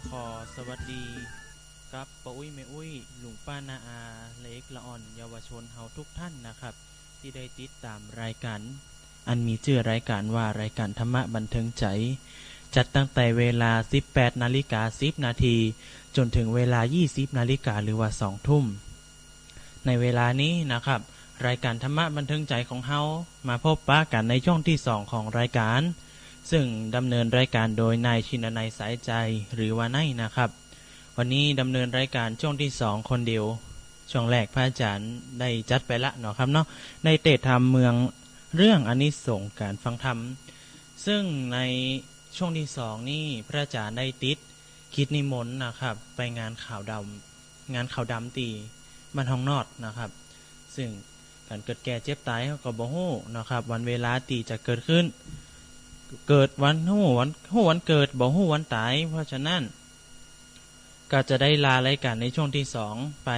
ก็ขอสวัสดีกับป้าอุ้ยแม่อุ้ยลุงป้านาอาเล็กละอ่อน เยาวชนเฮาทุกท่านนะครับ ที่ได้ติดตามรายการ อันมีชื่อรายการว่ารายการธรรมะบันเทิงใจ จัดตั้งแต่เวลา 18นาฬิกา10นาทีจนถึงเวลา 20นาฬิกาหรือว่า2ทุ่ม ในเวลานี้นะครับรายการธรรมะบันเทิงใจของเฮามาพบปะกันในช่วงที่ 2 ของรายการ ซึ่งดำเนินรายการโดยนายชินนายสายใจหรือว่าไนนะครับ วันนี้ดำเนินรายการช่วงที่สองคนเดียว ช่วงแรกพระอาจารย์ได้จัดไปละเนาะครับเนาะในเตธรรมเมืองเรื่องอนนิสงส์การฟังธรรม ซึ่งในช่วงที่สองนี่พระอาจารย์ได้ติดคิดนิมนต์นะครับ ไปงานข่าวดำงานข่าวดำตีมันห้องนอดนะครับ ซึ่งการเกิดแก่เจ็บตายเขาก็บ่ฮู้นะครับ วันเวลาตีจะเกิดขึ้น เกิดวันหู้วันหู้วันเกิดบ่หู้วันตาย เพราะฉะนั้น ก็จะได้ลารายการในช่วงที่สองไป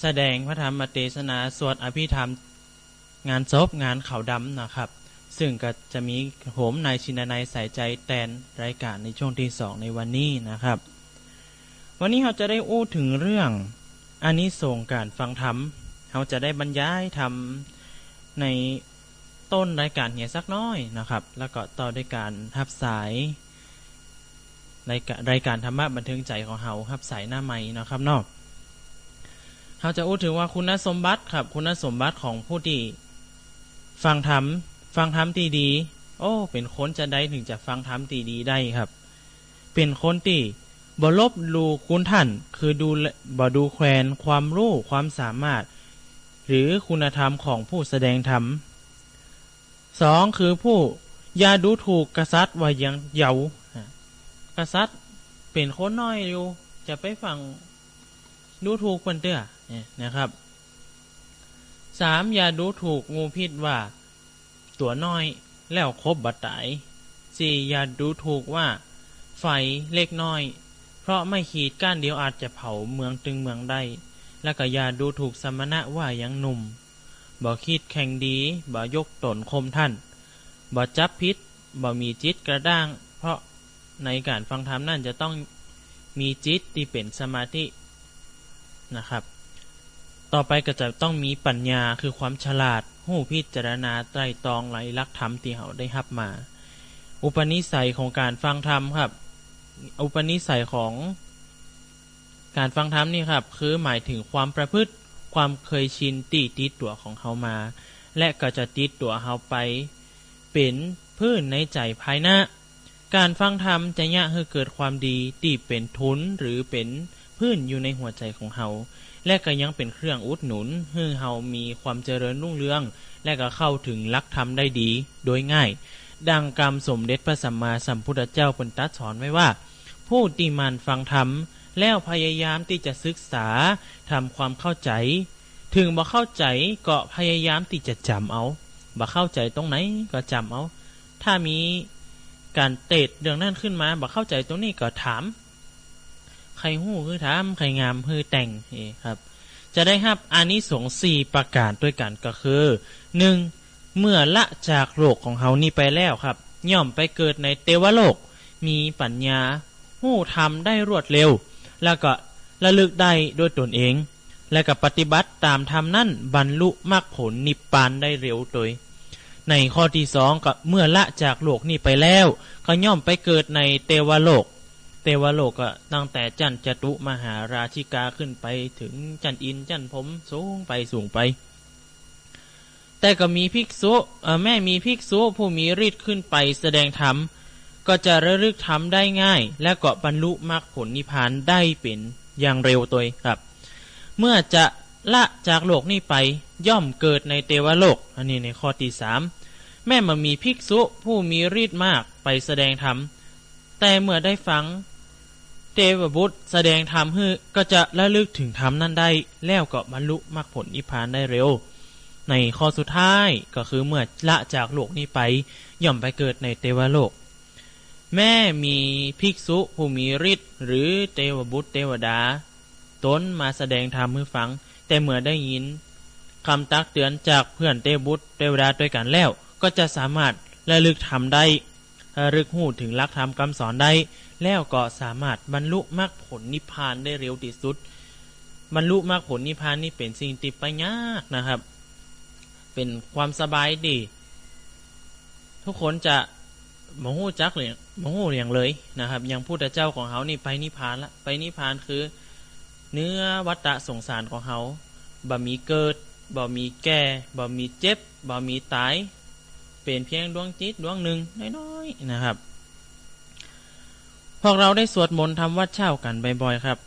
แสดงพระธรรมเทศนาสวดอภิธรรมงานศพงานเขาวดำนะครับ ซึ่งก็จะมีโหมนายชินนายใส่ใจแตนรายการในช่วงที่สองในวันนี้นะครับ วันนี้เราจะได้อู้ถึงเรื่องอานิสงส์การฟังธรรมเราจะได้บรรยายทำใน ต้นรายการเหียสักน้อยนะครับ แล้วก็ต่อด้วยการทับสายรายการรายการธรรมะบันเทิงใจของเฮาทับสายหน้าใหม่นะครับนอกเราจะอู้ถึงว่าคุณสมบัติครับ คุณสมบัติของผู้ที่ฟังธรรมฟังธรรมตีดี โอ้ เป็นคนจะได้ถึงจะฟังธรรมตีดีได้ครับ เป็นคนที่บลบลูคุณท่าน คือดูบ่ดูแคลนความรู้ความสามารถ หรือคุณธรรมของผู้แสดงธรรม สองคือผู้ยาดูถูกกษัตริย์ว่ายังเยาว์กษัตริย์เป็นคนน้อยอยู่ จะไปฟังดูถูกคนเตื้อเนี่ยนะครับสามยาดูถูกงูพิษว่า ตัวน้อยแล้วครบบัตายสี่ยาดูถูกว่า ไฟเล็กน้อย เพราะไม่ขีดก้านเดียวอาจจะเผาเมืองตึงเมืองได้ และก็ยาดูถูกสมณะว่ายังหนุ่ม บ่คิดแข่งดี บ่ยกตนคมท่าน บ่จับพิษ บ่มีจิตกระด้าง เพราะในการฟังธรรมนั่นจะต้องมีจิตที่เป็นสมาธินะครับ ต่อไปก็จะต้องมีปัญญาคือความฉลาด หู้พิจารณาไตรตรองไหลลักธรรมที่เขาได้รับมา อุปนิสัยของการฟังธรรมครับ อุปนิสัยของการฟังธรรมนี่ครับ คือหมายถึงความประพฤติ ความเคยชินติติดตัวของเขามา และก็จะติดตัวเขาไป เป็นพื้นในใจภายหน้า การฟังธรรมจะยะให้เกิดความดีที่เป็นทุนหรือเป็นพื้นอยู่ในหัวใจของเขาและก็ยังเป็นเครื่องอุดหนุนให้เฮามีความเจริญรุ่งเรือง และก็เข้าถึงลักธรรมได้ดีโดยง่าย ดังกรรมสมเด็จพระสัมมาสัมพุทธเจ้าปนตัดสอนไว้ว่า ผู้ที่มันฟังธรรม แล้วพยายามที่จะศึกษาทำความเข้าใจ ถึงบ่เข้าใจก็พยายามที่จะจำเอาบ่เข้าใจตรงไหนก็จำเอา ถ้ามีการเตดเรื่องนั้นขึ้นมาบ่เข้าใจตรงนี้ก็ถาม ใครหู้คือถามใครงามคือแต่งนี่ครับ จะได้ครับอานิสงส์สี่ประการด้วยกันก็คือหนึ่งเมื่อละจากโลกของเฮานี่ไปแล้วครับ ย่อมไปเกิดในเทวโลก มีปัญญาหู้ทำได้รวดเร็ว แล้วก็ระลึกได้ด้วยตนเอง และก็ปฏิบัติตามธรรมนั่นบรรลุมรรคผลนิพพานได้เร็วโดยในข้อที่สองก็เมื่อละจากโลกนี้ไปแล้ว ก็ย่อมไปเกิดในเทวโลก เทวโลกก็ตั้งแต่จันจตุมหาราชิกาขึ้นไปถึงจันอินจันผมสูงไปสูงไป แต่ก็มีภิกษุแม่มีภิกษุผู้มีฤทธิ์ขึ้นไปแสดงธรรม ก็จะระลึกธรรมได้ง่าย และก็บรรลุมรรคผลนิพพานได้เป็นอย่างเร็วตัวครับ เมื่อจะละจากโลกนี้ไปย่อมเกิดในเทวโลก อันนี้ในข้อที่สามแม่มามีภิกษุผู้มีฤทธิ์มากไปแสดงธรรม แต่เมื่อได้ฟังเทวบุตรแสดงธรรมฮือก็จะระลึกถึงธรรมนั้นได้ แล้วก็บรรลุมรรคผลนิพพานได้เร็ว ในข้อสุดท้ายก็คือเมื่อละจากโลกนี้ไป ย่อมไปเกิดในเทวโลก แม่มีภิกษุผู้มีฤทธิ์หรือเทวบุตรเทวดา ตนมาแสดงธรรมให้ฟัง แต่เมื่อได้ยินคำตักเตือนจากเพื่อนเทวบุตรเทวดาด้วยกันแล้ว ก็จะสามารถระลึกทำได้ระลึกหูถึงลักธรรมคำสอนได้ แล้วก็สามารถบรรลุมรรคผลนิพพานได้เร็วที่สุด บรรลุมรรคผลนิพพานนี่เป็นสิ่งที่ไปยากนะครับ เป็นความสบายดี ทุกคนจะ มโหจักเลยมโหอย่างเลยนะครับ อย่างพุทธเจ้าของเขานี่ไปนิพพานละไปนิพพานคือ เนื้อวัฏสงสารของเขาบ่มีเกิดบ่มีแก่บ่มีเจ็บบ่มีตาย เป็นเพียงดวงจิตดวงหนึ่งน้อยๆนะครับ พวกเราได้สวดมนต์ทำวัดเช้ากันบ่อยๆครับ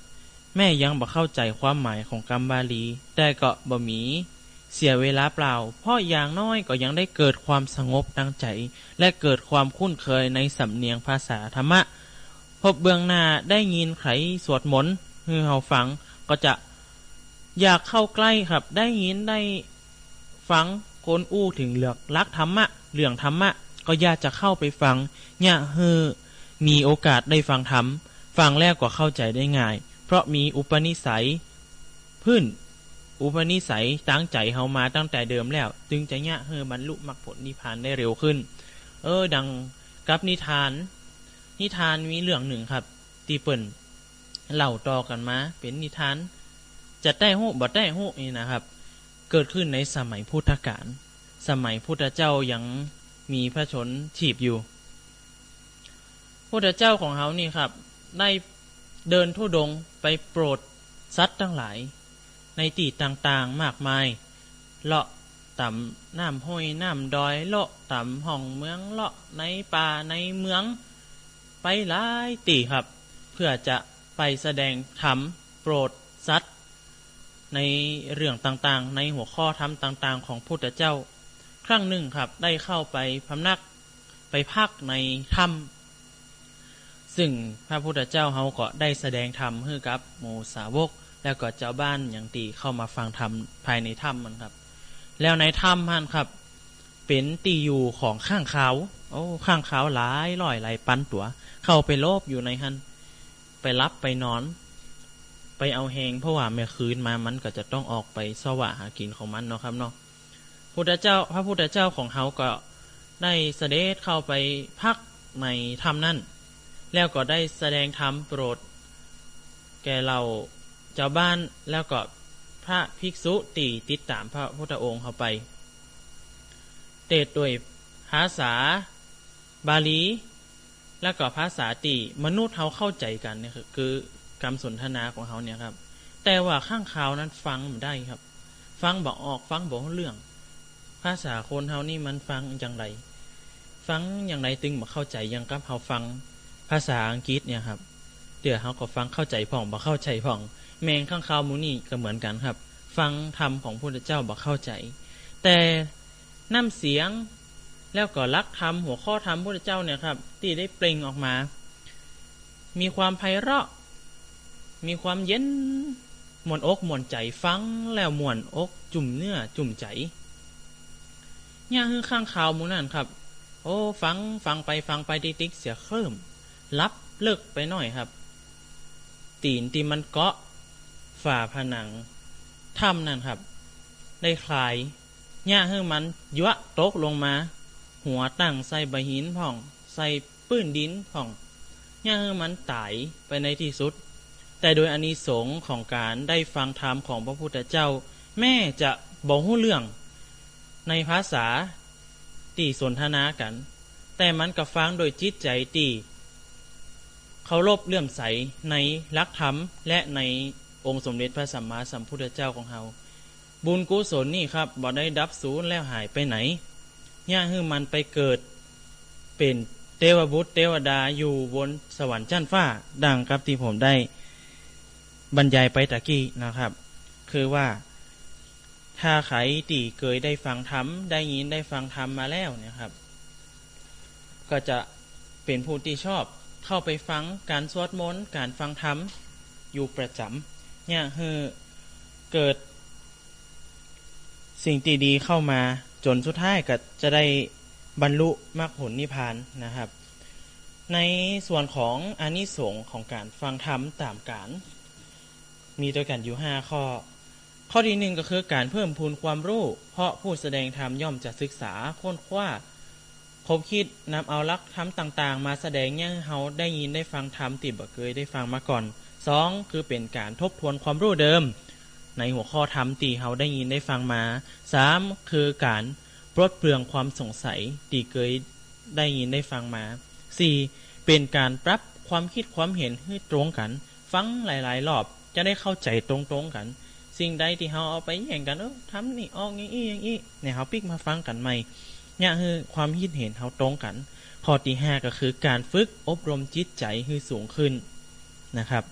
แม่ยังบ่เข้าใจความหมายของคำบาลี แต่ก็บ่มี เสียเวลาเปล่า เพราะอย่างน้อยก็ยังได้เกิดความสงบตั้งใจ และเกิดความคุ้นเคยในสำเนียงภาษาธรรมะ พบเบื้องหน้าได้ยินใครสวดมนต์ให้เราฟังก็จะอยากเข้าใกล้ครับ ได้ยินได้ฟังคนอู้ถึงเหลือกรักธรรมะเรื่องธรรมะ ก็อยากจะเข้าไปฟังเนี่ยเฮอมีโอกาสได้ฟังธรรมฟังแล้วก็เข้าใจได้ง่าย เพราะมีอุปนิสัยพื้น อุปนิสัยตั้งใจเฮามาตั้งแต่เดิมแล้ว จึงจะเนี่ยเฮอบรรลุมรรคผลนิพพานได้เร็วขึ้น เออ ดังกับนิทาน นิทานมีเรื่องหนึ่งครับ ตีเปิ่นเล่าต่อกันมา เป็นนิทาน จะได้หูบ่ได้หูนี่นะครับ เกิดขึ้นในสมัยพุทธกาลสมัยพุทธเจ้ายังมีพระชนฉีบอยู่พุทธเจ้าของเขานี่ครับ ได้เดินทุดงไปโปรดสัตว์ทั้งหลาย ในตีต่างๆมากมาย เลาะต่ำน้ำห้อยน้ำดอย เลาะต่ำห้องเมืองเลาะในป่าในเมือง ไปหลายตีครับ เพื่อจะไปแสดงธรรมโปรดสัตว์ในเรื่องต่างๆ ในหัวข้อธรรมต่างๆ ของพุทธเจ้า ครั้งหนึ่งครับได้เข้าไปพำนักไปพักในถ้ำซึ่งพระพุทธเจ้าเขาก็ได้แสดงธรรมให้กับหมูสาวก แล้วก็เจ้าบ้านอย่างตีเข้ามาฟังธรรมภายในถ้ำมันครับ แล้วในถ้ำมันครับ เป็นตีอยู่ของข้างเขาโอ้ข้างเขาหลายร้อยหลายปันตัว เข้าไปโลบอยู่ในหันไปรับไปนอน ไปเอาแหงเพราะว่าเมื่อคืนมามันก็จะต้องออกไปสวะหากินของมันเนาะครับเนาะพุทธเจ้า พระพุทธเจ้าของเขาก็ได้เสด็จเข้าไปพักในถ้ำนั่น แล้วก็ได้แสดงธรรมโปรด แก่เรา เจ้าบ้านแล้วก็พระภิกษุตีติดตามพระพุทธองค์เข้าไป เตดด้วยภาษาบาลี แล้วก็ภาษาตีมนุษย์เขาเข้าใจกันเนี่ยคือคือกรรสนทนาของเขาเนี่ยครับ แต่ว่าข้างข่าวนั้นฟังไม่ได้ครับ ฟังบอกออกฟังบอกเรื่อง ภาษาคนเฮานี่มันฟังอย่างไร ฟังอย่างไรตึงมาเข้าใจยังกับเฮาฟังภาษาอังกฤษเนี่ยครับเดี๋ยวเฮาก็ฟังเข้าใจพ่องบ่เข้าใจพ่อง แมงข้างข่าวมูนี่ก็เหมือนกันครับ ฟังธรรมของพระเจ้าบ่เข้าใจ แต่น้ำเสียงแล้วก็รักธรรมหัวข้อธรรมพระเจ้าเนี่ยครับที่ได้เปล่งออกมา มีความไพเราะ มีความเย็นมวนอกมวนใจฟังแล้วมวนอก จุ่มเนื้อจุ่มใจเนี่ยคือข้างข่าวมูนั่นครับ โอ้ฟังฟังไปฟังไปติ๊กติ๊กเสียเคริ่มรับเลิกไปหน่อยครับ ตีนที่มันเกาะ ฝ่าผนังถ้ำนั่นครับ ได้คลายเนี่ยคือมันยวะตกลงมา หัวตั้งใส่ใบหินผ่อง ใส่ปื้นดินผ่องเนี่ยคือมันตายไปในที่สุด แต่โดยอานิสงส์ของการได้ฟังธรรมของพระพุทธเจ้า แม่จะบอกหู้เรื่อง ในภาษาตีสนทนากัน แต่มันกับฟังโดยจิตใจตีเคารพเลื่อมใสในลักธรรมและใน องค์สมเด็จพระสัมมาสัมพุทธเจ้าของเราบุญกุศลนี่ครับบ่ได้ดับสูญแล้วหายไปไหนย่าให้มันไปเกิด เป็นเทวบุตรเทวดาอยู่บนสวรรค์ชั้นฟ้าดังครับที่ผมได้บรรยายไปตะกี้นะครับ คือว่าถ้าใครตีเคยได้ฟังธรรมได้ยินได้ฟังธรรมมาแล้วเนี่ยครับ ก็จะเป็นผู้ที่ชอบเข้าไปฟังการสวดมนต์การฟังธรรมอยู่ประจำ เนี่ยคือเกิดสิ่งที่ดีเข้ามาจนสุดท้ายก็จะได้บรรลุมรรคผลนิพพานนะครับ ในส่วนของอนิสงส์ของการฟังธรรมตามการ มีตัวกันอยู่ห้าข้อ ข้อที่หนึ่งก็คือการเพิ่มพูนความรู้ เพราะผู้แสดงธรรมย่อมจะศึกษาค้นคว้าคบคิดนำเอาลักธรรมต่าง ๆ มาแสดงยังเฮาได้ยินได้ฟังธรรมติบ่เคยได้ฟังมาก่อน สองคือเป็นการทบทวนความรู้เดิม ในหัวข้อธรรมที่เฮาได้ยินได้ฟังมาสามคือการปลดเปลืองความสงสัยที่เคยได้ยินได้ฟังมาสี่เป็นการปรับความคิดความเห็นให้ตรงกัน ฟังหลาย ๆ รอบจะได้เข้าใจตรงๆกัน สิ่งใดที่เฮาเอาไปแย่งกันเออทำนี่ออกอย่างอี้อย่างอี้เนี่ยเฮาปิกมาฟังกันใหม่เนี่ยคือความคิดเห็นเฮาตรงกันข้อที่ห้าก็คือการฝึกอบรมจิตใจให้สูงขึ้นนะครับ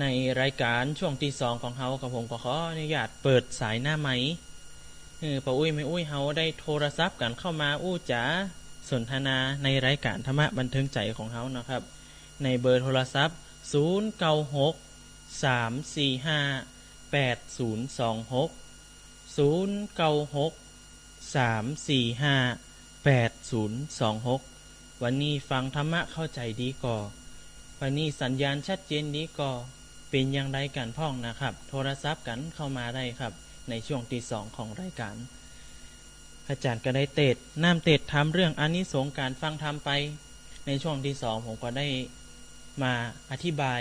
ในรายการช่วงที่สองของเฮากับผมก็ขออนุญาตเปิดสายหน้าไหมเออป้าอุ้ยไม่อุ้ยเฮาได้โทรศัพท์กันเข้ามาอู้จ๋าสนทนาในรายการธรรมะบันเทิงใจของเฮานะครับ ในเบอร์โทรศัพท์ 0 9 6 3 4 5 8 0 2 6 0 9 6สามสี่ห้าแปดศูนย์สองหกวันนี้ฟังธรรมะเข้าใจดีก่อวันนี้สัญญาณชัดเจนดีก่อ เป็นอย่างไรกันพ่องนะครับ โทรศัพท์กันเข้ามาได้ครับ ในช่วงที่สองของรายการ อาจารย์ก็ได้เตดน้ำเตดทำเรื่องอานิสงการฟังธรรมไป ในช่วงที่สองผมก็ได้มาอธิบาย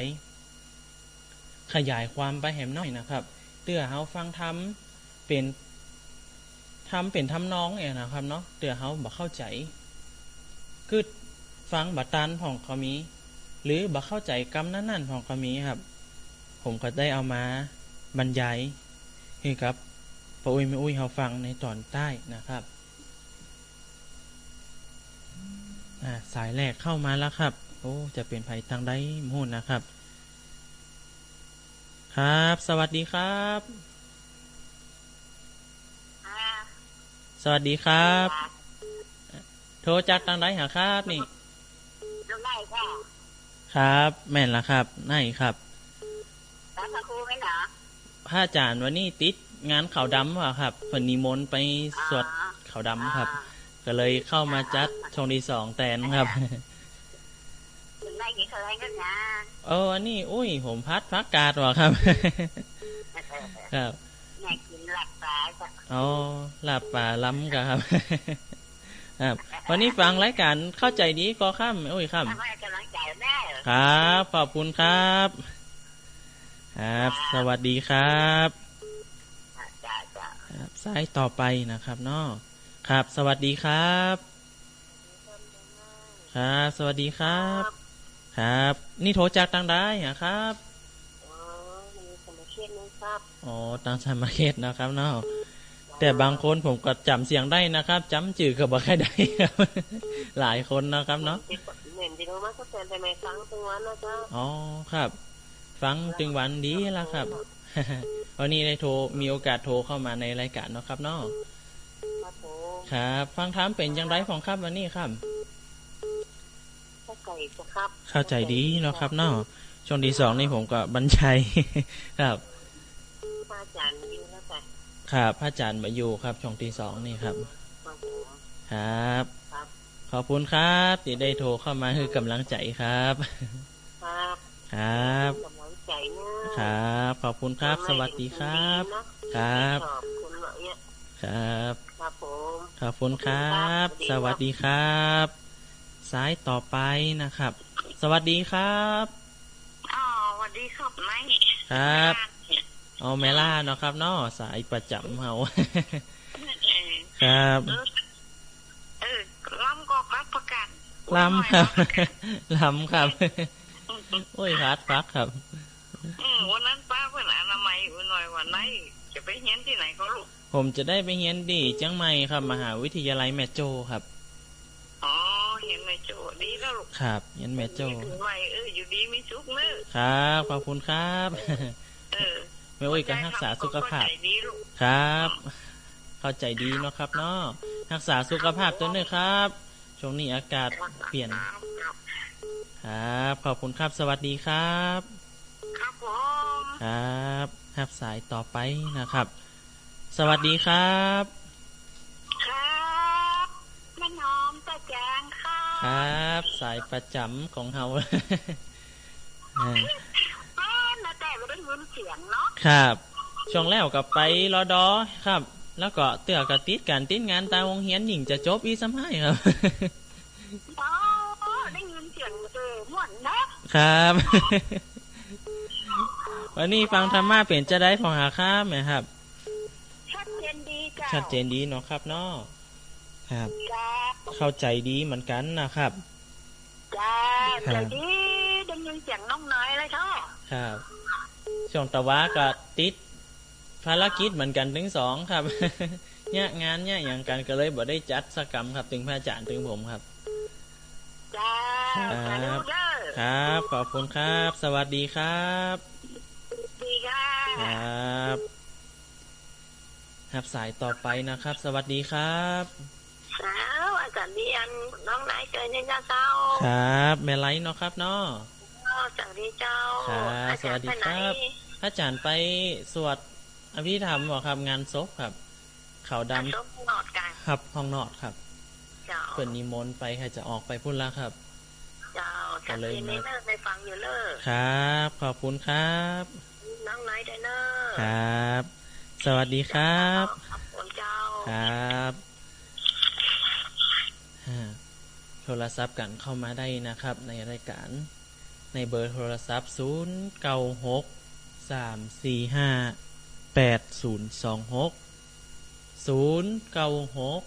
ขยายความไปแหมหน่อยนะครับเตือเฮาฟังธรรมเป็นทำเป็นทำน้องเองนะครับเนาะเตือเขาบ่เข้าใจคือฟังบัตันของเขามี หรือบ่เข้าใจกรรมนั่นๆของเขามีครับ ผมก็ได้เอามาบรรยายให้กับปะอุ้ยไม่อุ้ยเขาฟังในตอนใต้นะครับอ่าสายแรกเข้ามาแล้วครับ โอ้ จะเป็นภัยทางใดมูนนะครับ ครับ สวัสดีครับอ่าสวัสดีครับ โทรจากทางใดหาครับนี่ลูกไล่ค่ะครับ แม่นละครับไหนครับ แล้วพระครูไหมเหรอพระอาจารย์วันนี้ติดงานขาวดำว่ะครับเพิ่นนิมนต์ไปสวดขาวดำครับ ก็เลยเข้ามาจัดช่องที่สองแตนครับลูกไล่กี่เคยกันนะเอออันนี้อุ้ย ผมพัดพักกาดว่ะครับ ครับแม่กินหลับตาจ้ะอ๋อลาบป่าล้ำกะครับครับวันนี้ฟังรายการเข้าใจดีก็ข้ามอุ้ยข้ามทำให้กำลังใจแม่เหรอครับขอบคุณครับ ครับ สวัสดีครับจ้าจ้าครับสายต่อไปนะครับเนาะครับ สวัสดีครับ ครับ สวัสดีครับ ครับ นี่โทรจากทางใดอะครับอ๋อมีสมาชิกนึงครับอ๋อทางสมาเขตนะครับเนาะแต่บางคนผมก็จำเสียงได้นะครับจำจื่อกับบ่ค่อยได้ครับ หลายคนนะครับเนาะเหมือนที่เรามาก็เตือนไปไหมครั้งตัวันนะจ๊ะอ๋อครับ ฟังถึงวันดีแล้วครับวันนี้ได้โทรมีโอกาสโทรเข้ามาในรายการเนาะครับเนาะครับผมครับฟังถามเป็นอย่างไรของครับวันนี้ครับเข้าใจจ้ะครับ เข้าใจดีเนาะครับเนาะช่วงที่สองนี่ผมก็บรรชัยครับพระอาจารย์ยินแล้วจ้ะครับพระอาจารย์มาอยู่ครับช่วงที่สองนี่ครับครับผมครับครับขอบคุณครับที่ได้โทรเข้ามาคือกำลังใจครับ ครับครับกำลังใจนะ ครับ ขอบคุณครับ สวัสดีครับ ครับ ขอบคุณหน่อยเนี่ยครับ ครับผมขอบคุณครับ สวัสดีครับ สายต่อไปนะครับ สวัสดีครับอ๋อสวัสดีครับนายครับเอาแมล่าเนาะครับเนาะสายประจำเฮาเออครับเออเออล้ำก็รับประกันลำครับลำครับ โอ้ยพัดฟักครับ อืมวันนั้นป้าเพื่อนอนามัยอยู่หน่อยวันไหนจะไปเฮียนที่ไหนก็ลูก ผมจะได้ไปเฮียนดีจังไม่ครับ มหาวิทยาลัยแม่โจ้ครับ อ๋อเห็นในโจดีแล้วลูก ครับเฮียนแม่โจ้ถึงใหม่เอออยู่ดีมีสุขเนอะครับ ขอบคุณครับ เออแม่อุ้ยก็รักษาสุขภาพใจดีลูกครับ เข้าใจดีเนาะครับเนาะ รักษาสุขภาพตัวเนื้อครับ ช่วงนี้อากาศเปลี่ยน ครับครับครับขอบคุณครับ สวัสดีครับ ครับผมครับครับสายต่อไปนะครับ สวัสดีครับ ครับแม่น้อมตาแจงค่ะครับ สายประจำของเฮาอ่าอ๋อนาแต่ไม่ได้ยินเสียงเนาะครับ ช่วงแล้วกับไปรอดอครับ แล้วก็เตือกับติดการติดงานตามวงเฮียนหญิงจะจบอีสมัยครับอ๋อได้ยินเสียงเออม่วนนะครับ วันนี้ฟังธรรมะเป็นจะได้พอหาข้ามไหมครับ ชัดเจนดีจ้าชัดเจนดีเนาะครับเนาะครับ จ้าเข้าใจดีเหมือนกันนะครับ จ้าครับเดี๋ยวนี้ได้ยินเสียงน้องน้อยเลยท่อครับช่วงตะวะก็ติดภารกิจเหมือนกันถึงสองครับเนี่ยงานเนี่ยอย่างกันก็เลยบ่ได้จัดสกรรมครับ ถึงพระอาจารย์ถึงผมครับจ้าครับมาดูเด้อครับ ขอบคุณครับ สวัสดีครับดี ค่ะครับ ครับสายต่อไปนะครับ สวัสดีครับสาวอาจารย์เรียนน้องนายเจอเนี่ยจ้าเจ้า ครับแม่ไลท์เนาะครับเนาะสวัสดีเจ้าครับอาจารย์สวัสดีไปไหนครับพระอาจารย์ไปสวดอภิธรรมเหรอครับงานศพครับเขาดอะชมหนอดกันำครับห้องนอดครับเจ้าเปิดนิมนต์ไปค่ะจะออกไปพุ่นละครับเจ้าจัดก็เลยทีมานี้เลิกไปฟังอยู่เลิกครับ ขอบคุณครับ น้องนายไดเนอร์ครับ สวัสดีครับขอบคุณเจ้าครับฮะโทรศัพท์กันเข้ามาได้นะครับ ในรายการในเบอร์โทรศัพท์ 0 9 6 3 4 5 8 0 2 6 0 9 6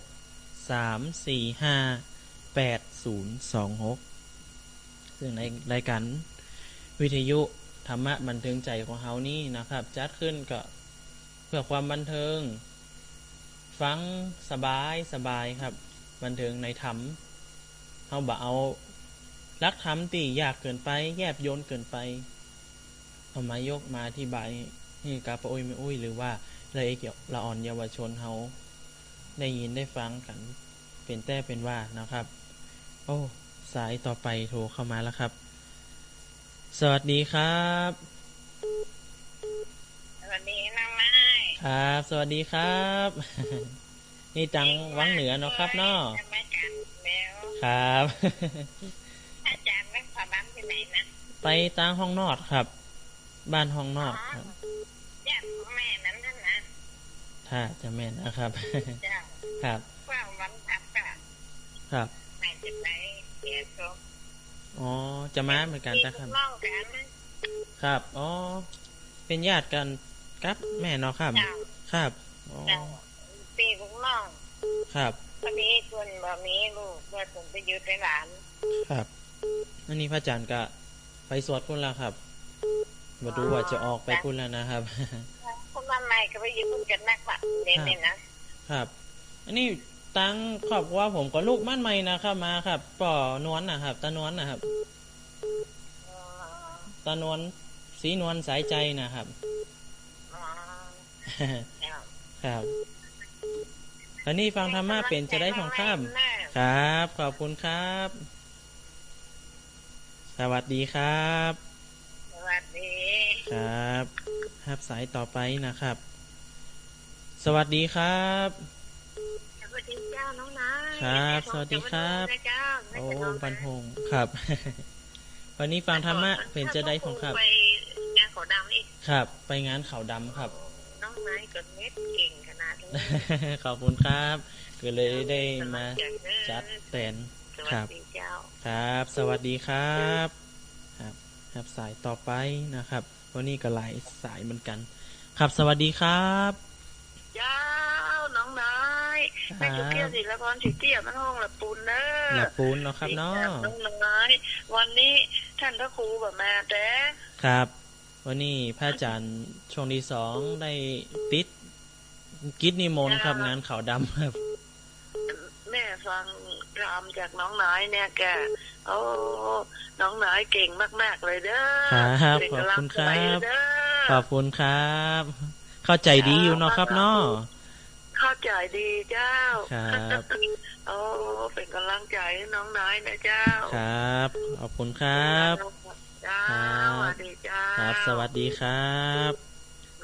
3 4 5 8 0 2 6 ซึ่งในรายการวิทยุ ธรรมะบันเทิงใจของเฮานี่นะครับ จัดขึ้นก็เพื่อความบันเทิง ฟังสบายสบายครับ บันเทิงในธรรมเขาบ่เอารักธรรมตียากเกินไป แยบโยนเกินไปเอามายกมาอธิบายให้กาปะอุ้ยไม่อุ้ยหรือว่าละเอียดละอ่อนเยาวชนเขาได้ยินได้ฟังกันเป็นแต่เป็นว่านะครับ โอ้ สายต่อไปโทรเข้ามาแล้วครับ สวัสดีครับ สวัสดีน้องนายครับ สวัสดีครับ นี่ตังวังเหนือเนาะครับเนาะจะมาจัดแล้วครับอาจารย์เป็นขอบ้านที่ไหนนะไปตางห้องนอดครับ บ้านห้องนอดครับญาติของแม่นั้นนั่นนะถ้าจะแม่นนะครับเจ้าครับว่าวันทับกะครับ แม่จะไปเสียศพ อ๋อ จะมาเหมือนกันจ้ะครับพี่น้องกันครับ อ๋อ เป็นญาติกันกับแม่เนาะครับเจ้าครับ อ๋อเจ้าปีลูกน้องครับพอดีคนบ่มีลูกเพื่อผมไปอยืดไปหลาน ครับ อันนี้พระอาจารย์ก็ไปสวดพุ่นแล้วครับมาดูว่าจะออกไปพุ่นแล้วนะครับคนบ้านใหม่ก็ไปอยืดกันนักละเน้นเนี่ยนะครับ อันนี้ ตั้งครอบครัวผมก็ลูกมั่นใหม่นะครับ มาครับป่อนวลนะครับ ตานวลนะครับ ตานวลสีนวลสายใจนะครับ ครับอันนี้ฟังธรรมะเป็นจะได้ของข้ามครับ ขอบคุณครับ สวัสดีครับ สวัสดี ครับ ครับสายต่อไปนะครับ สวัสดีครับ ดีเจ้าน้องนายครับ สวัสดีครับเจ้าโอ้บันพงครับ วันนี้ฟังธรรมะเป็นจะได้ของครับไปงานขอดำอีกครับ ไปงานเขาดำครับ น้องนายก็เม็ดเก่งขนาดนี้ขอบคุณครับก็เลยได้มาจัดแตนสควัรัสบดีเจ้าครับ สวัสดีครับครับ ครับสายต่อไปนะครับวันนี้ก็หลายสายเหมือนกัน ครับสวัสดีครับเจ้าน้องนายไม่จุเกี่ยวสิละครสิเตี้ยมันห้องละปูนเนอหลับปูนเนาะครับเนาะน้องนายวันนี้ท่านพระครูแบบมาแต่ครับ วันนี้พระอาจารย์ช่วงที่สองได้ติดกิจนิมนต์ครับงานเขาวดำครับ แม่ฟังรามจากน้องนายเนี่ยแกโอ้น้องนายเก่งมาก ๆ เลยเด้อครับเป็นขอบกำลังคุณคใจรับเด้อขอบคุณครับ เข้าใจดีอยู่เนาะครับเนาะ เข้าใจดีเจ้าครับโอ้เป็นกำลังใจให้น้องนายนะเจ้า ครับ ขอบคุณครับเจ้าครับสวัสดีเจ้าครับ สวัสดีครับ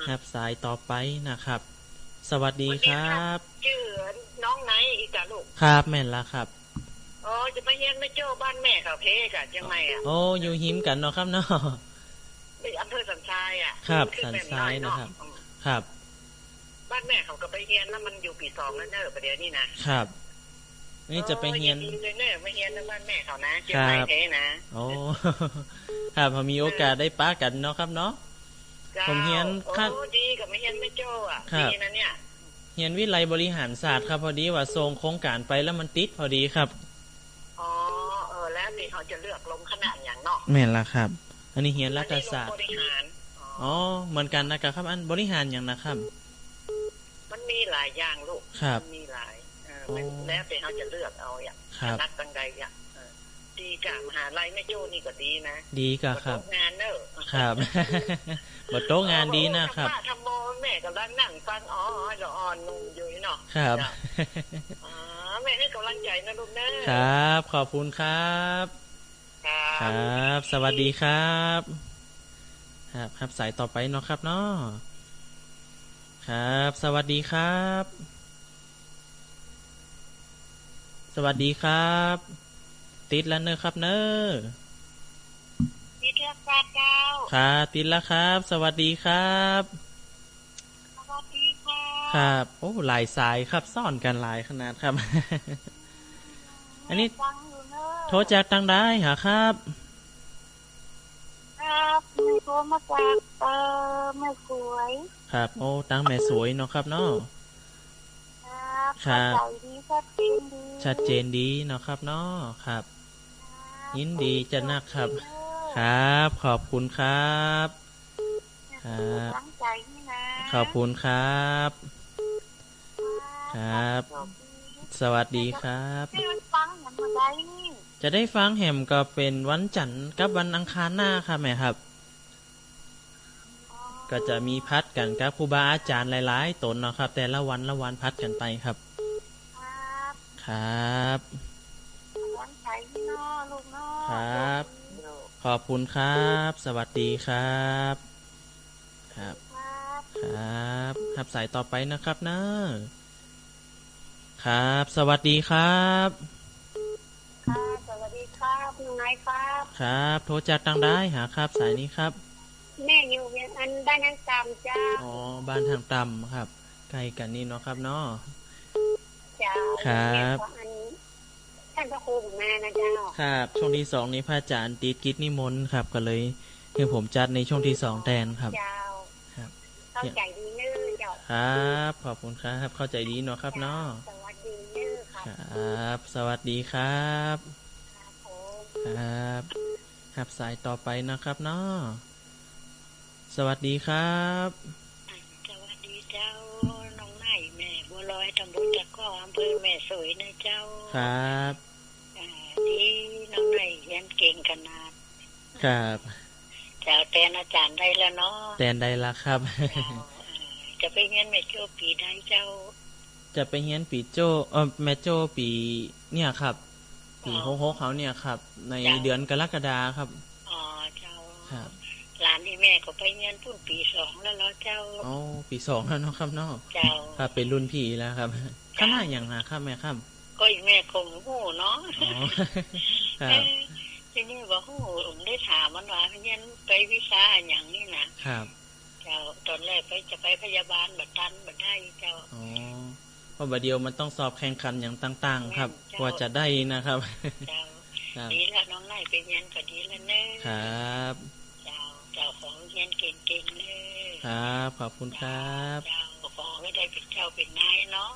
ครับสายต่อไปนะครับ สวัสดีครับชื่อน้องนายอีกจ้ะลูก ครับแม่นละครับโอ้จะไปเยี่ยมแม่โจ้บ้านแม่เขาเพกะจังไงอะโอ้อยู่หิมกันเนาะครับเนาะไปอำเภอสันทรายอะ ครับขึ้สันไปทรายนะครับ ครับไป บ้านแม่เขาก็ไปเรียนแล้วมันอยู่ปีสองแล้วเนอะประเดี๋ยวนี้นะครับนี่จะไปเฮียนออดีเลยเนอะไม่เรียนแล้วบ้านแม่เขานะเชียคงรับใหม่เทนะโอ้ครับพอมีโอกาสได้ป้ากันเนาะครับเนาะจ้าผมเรียนโอ้ครับดีกับไม่เรียนไม่โจ้อะครับดีนะเนี่ยเฮียนวิไลบริหารศาสตร์ครับ พอดีว่าส่งโครงการไปแล้วมันติดพอดีครับอ๋อเออแล้วที่เขาจะเลือกลงขนาดอย่างเนาะแม่นละครับ อันนี้เฮียนรัฐศาสตอัร์นนี้ลงบริหารอ๋ออ๋อเหมือนกันนะครับ อันบริหารอย่างนะครับมันมี หลายอย่างลูกครับมันมีหลายเออมันอ๋อแล้วแต่เขาจะเลือกเอาอย่างครับนักตังใดอย่างเออดีกับมหาลัยไม่โจ้นี่ก็ดีนะ ดีก็ครับตกงานเนอะครับบทโต๊ะงานดีนะครับทำว่าทำโมแม่กำลังนั่งฟังอ๋อละอ่อนนุ่มอยู่เนาะครับจ้ะอ๋อแม่ให้กำลังใจนะลูกเนอะครับ ขอบคุณครับครัครับ สวัสดีครับ ครับครับสายต่อไปเนาะครับเนาะ ครับ สวัสดีครับ สวัสดีครับ ติดแล้วเนอะครับเนอะพี่เทือกฟ้าเจ้าครับติดแล้วครับ สวัสดีครับ สวัสดีค่ะครับ โอ้หลายสายครับซ่อนกันหลายขนาดครับ อันนี้ฟังอยู่เนอะโทรจากตังได้หาครับ ครับมีโทรมาจาก เออแม่สวย ครับ โอ้ตังแม่สวยเนาะครับเนาะครับครับเข้าใจดีชัดเจนดีชัดเจนดีเนาะครับเนาะครับครับยินดีจะนักครับเนอะครับ ขอบคุณครับครับตั้งใจนี่นะขอบคุณครับ ครับโชคดีสวัสดีครับให้มันฟังอย่างมาได้นี่จะได้ฟังแหมก็เป็นวันจันทร์กับวันอังคารหน้าครับแม่ครับอ๋อ ก็จะมีพัดกันกับครูบาอาจารย์หลายๆตนเนาะครับ แต่ละวันละวันพัดกันไปครับ ครับครับตั้งใจนี่เนาะลูกเนาะครับโชคดีลูกขอบคุณครับ สวัสดีครับ ครับ ครับครับครับสายต่อไปนะครับเนอะครับ สวัสดีครับครับสวัสดีครับคุณนายครับ ครับ โทรจากตังได้หาครับ สายนี้ครับ แม่อยู่เวียงอันบ้านนังจำจ้าอ๋อบ้านทางต่ำครับใกล้กันนี่เนาะครับเนาะจ้าครับแม่ขออันท่านพระครูของแม่นะเจ้าครับ ช่วงที่สองนี้พระอาจารย์ติดกิจนิมนต์ครับ ก็เลยคือผมจัดในช่วงที่สองแทนครับเจ้าครับ เข้าใจดีเนื้อเจ้าครับ ขอบคุณครับ เข้าใจดีเนาะครับเนาะสวัสดีเนื้อครับครับ สวัสดีครับครับผมครับครับสายต่อไปนะครับเนาะ สวัสดีครับสวัสดีเจ้าน้องไน่แม่บัวลอยตำบลตะก้ออำเภอแม่สวยนะเจ้าครับอ่าที่น้องไน่เรียนเก่งขนาดครับเจ้าแทนอาจารย์ได้แล้วเนาะแตนใดละครับเจ้าเอ่อจะไปเรียนแม่โจ้ปีใดเจ้า จะไปเฮียนปีโจเออแม่โจปีเนี่ยครับปีโฮโฮเขาเนี่ยครับ ในเดือนกรกฎาครับอ๋อเจ้าครับ หลานที่แม่ก็ไปเรียนพุ่นปีสองแล้วเนาะเจ้าโอ้ปีสองแล้วเนาะครับเนาะเจ้าครับเป็นรุ่นพี่แล้วครับขนาดอย่างนะครับแม่ครับก็อีแม่คงหูเนาะอ๋อครัเอบอทีนี้ว่าหูผมได้ถามมันว่าเรียนไปวิชาอย่างนี้นะครับเจ้าตอนแรกไปจะไปพยาบาลบัดตันบัดได้เจ้าอ๋อเพราะบัดเดียวมันต้องสอบแข่งขันอย่างต่าง ๆ ครับแม่นจ้ะกว่าจะได้นะครับเจ้าครับดีแล้วน้องไล่ไปเรียนก็ดีแล้วเนอะครับ เจ้าเจ้าของเรียนเก่งๆเนอะ ครับ ขอบคุณครับ ขอให้ได้เป็นเจ้าเป็นนายเนาะ